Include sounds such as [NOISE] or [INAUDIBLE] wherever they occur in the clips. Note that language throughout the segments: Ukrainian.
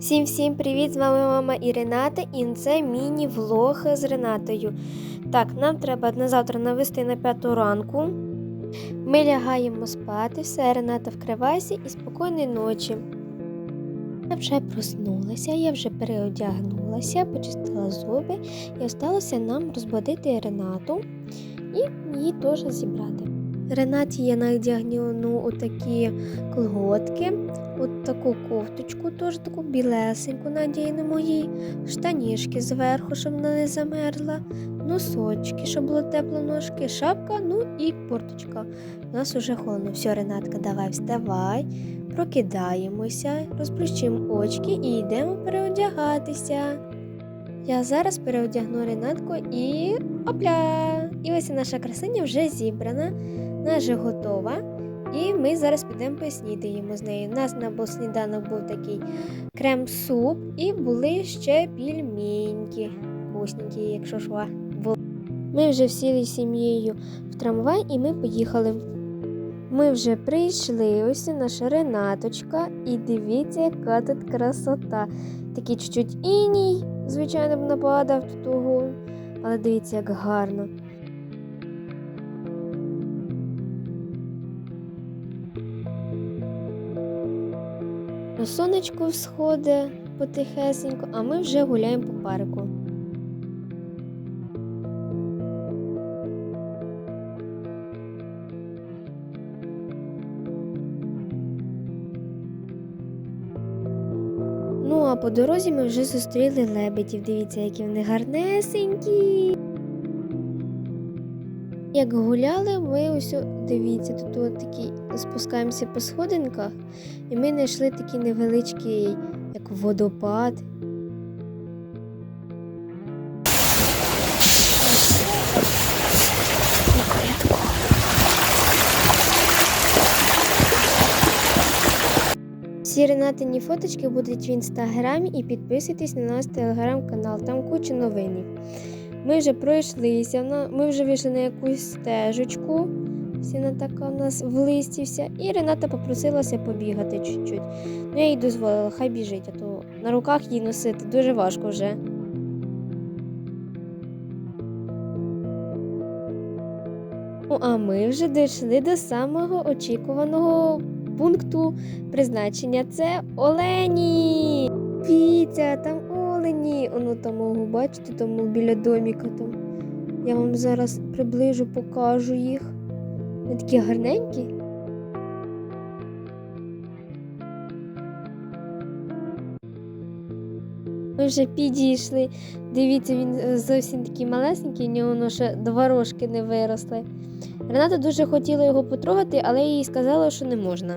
Всім всім привіт! З вами мама і і це міні-влог з Ренатою. Так, нам треба на завтра навести на п'яту ранку. Ми лягаємо спати, все, Рената вкривайся і спокійної ночі. Я вже проснулася, я вже переодягнулася, почистила зуби і осталося нам розбудити Ренату і її теж зібрати. Ренаті я надягну отакі колготки, от таку кофточку, теж таку білесеньку надійнемо їй, штанішки зверху, щоб вона не замерзла, носочки, щоб було тепло ножки, шапка, ну і порточка. У нас уже холодно. Все, Ренатка, давай вставай, прокидаємося, розплющимо очки і йдемо переодягатися. Я зараз переодягну Ренатку і опля! І ось наша красиня вже зібрана, вона вже готова. І ми зараз підемо поснідаємо з нею. У нас на сніданок був такий крем-суп і були ще пільменьки. Вкусненькі, якщо ва. Ми вже всіли сім'єю в трамвай і ми поїхали. Ми вже прийшли, ось наша Ренаточка, і дивіться, яка тут красота. Такий чуть-чуть іній, звичайно, б нападав того, але дивіться, як гарно. Ну, Сонечко всходить потихесенько, а ми вже гуляємо по парку. Ну, а по дорозі ми вже зустріли лебедів. Дивіться, які вони гарнесенькі. Як гуляли, ми ось дивіться, тут от такі спускаємося по сходинках, і ми знайшли такий невеличкий, як водопад. Всі Ренатині фоточки будуть в інстаграмі і підписуйтесь на наш телеграм-канал, там куча новин. Ми вже пройшлися, ми вже вийшли на якусь стежечку. Вона така у нас в листі вся. І Рената попросилася побігати чуть-чуть. Ну, я їй дозволила, хай біжить, а то на руках її носити дуже важко вже. Ну, а ми вже дійшли до самого очікуваного пункту призначення. Це олені. Дивіться, там олені. Оно там бачите, тому біля доміка там. Я вам зараз приближу, покажу їх. Вони такі гарненькі. Ми вже підійшли. Дивіться, він е, зовсім такий малесенький, у нього ще два рожки не виросли. Рената дуже хотіла його потрогати, але їй сказала, що не можна.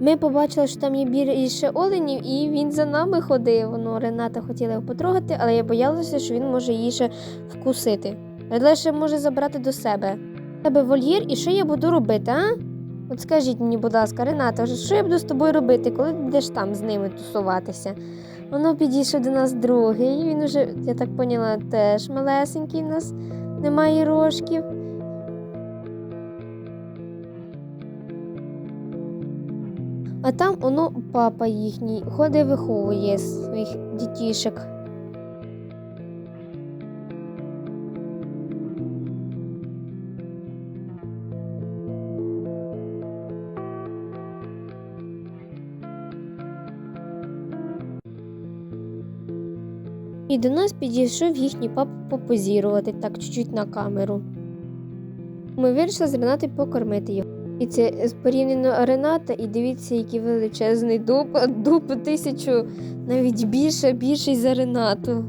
Ми побачили, що там є більше оленів, і він за нами ходив. Ну, Рената хотіла його потрогати, але я боялася, що він може її ще вкусити. Лише може забрати до себе. У тебе вольєр, і що я буду робити, а? От скажіть мені, будь ласка, Рената, що я буду з тобою робити, коли ти будеш там з ними тусуватися? Воно підійшов до нас другий. Він уже, я так поняла, теж малесенький у нас немає рожків. А там воно папа їхній ходить виховує своїх дітішок. І до нас підійшов їхній папа попозірувати так чуть-чуть на камеру. Ми вирішили з Ренатою покормити його. І це порівняно Рената, і дивіться, який величезний дуб, дуб тисячу, навіть більше, більший за Ренату.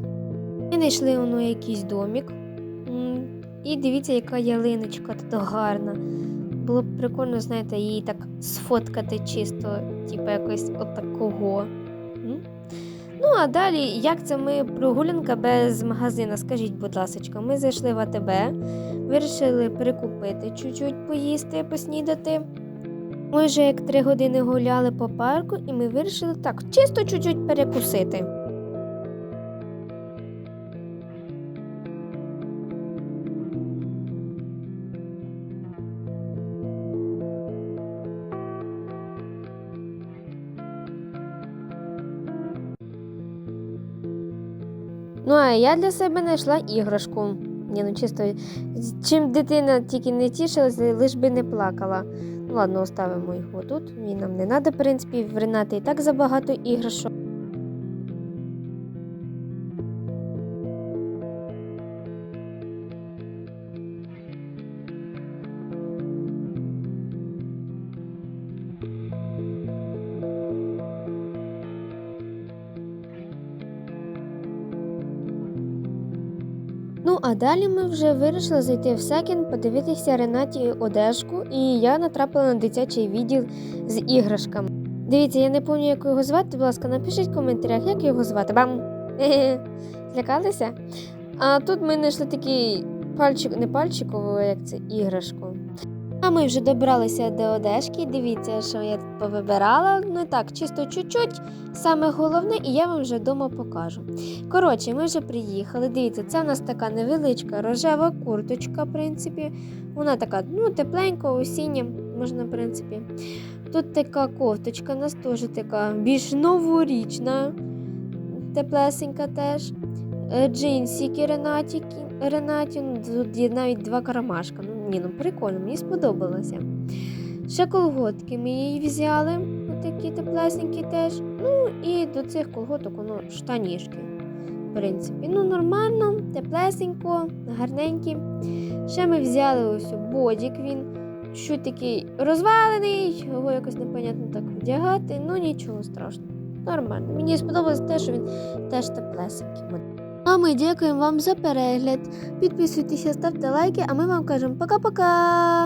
Ми знайшли воно якийсь домік. І дивіться, яка ялиночка тут гарна. Було б прикольно, знаєте, її так сфоткати чисто, типу якось отакого. М? Ну, а далі, як це ми прогулянка без магазина? Скажіть, будь ласка, ми зайшли в АТБ, вирішили прикупити чуть-чуть поїсти, поснідати. Ми вже як три години гуляли по парку, і ми вирішили так, чисто чуть-чуть перекусити. Ну, а я для себе знайшла іграшку. Ні, ну чисто, чим дитина тільки не тішилася, лиш би не плакала. Ну ладно, оставимо його тут. Він нам не треба, в принципі, в Ренати і так забагато іграшок. А далі ми вже вирішили зайти в секін, подивитися Ренаті одежку, і я натрапила на дитячий відділ з іграшками. Дивіться, я не пам'ятаю, як його звати, будь ласка, напишіть в коментарях, як його звати. Бам! [LAUGHS] Злякалися? А тут ми знайшли такий пальчик, не пальчиковий, як це іграшку. А ми вже добралися до одежки. Дивіться, що я повибирала. Ну так, чисто чуть-чуть. Саме головне, і я вам вже вдома покажу. Коротше, ми вже приїхали. Дивіться, це в нас така невеличка рожева курточка, в принципі. Вона така, ну, тепленька, осіння, можна, в принципі. Тут така кофточка, у нас теж така більш новорічна, теплесенька теж. Е, Джинсики Ренаті, ну, тут є навіть два карамашка. Ну, ні, ну прикольно, мені сподобалося. Ще колготки ми її взяли, такі теплесенькі теж. Ну і до цих колготок воно штанішки. В принципі, ну нормально, теплесенько, гарненькі. Ще ми взяли ось бодік, він чуть такий розвалений, його якось непонятно так вдягати, ну нічого страшного. Нормально. Мені сподобалось те, що він теж теплесенький. А ми дякуємо вам за перегляд. Підписуйтеся, ставте лайки, а ми вам кажемо пока-пока!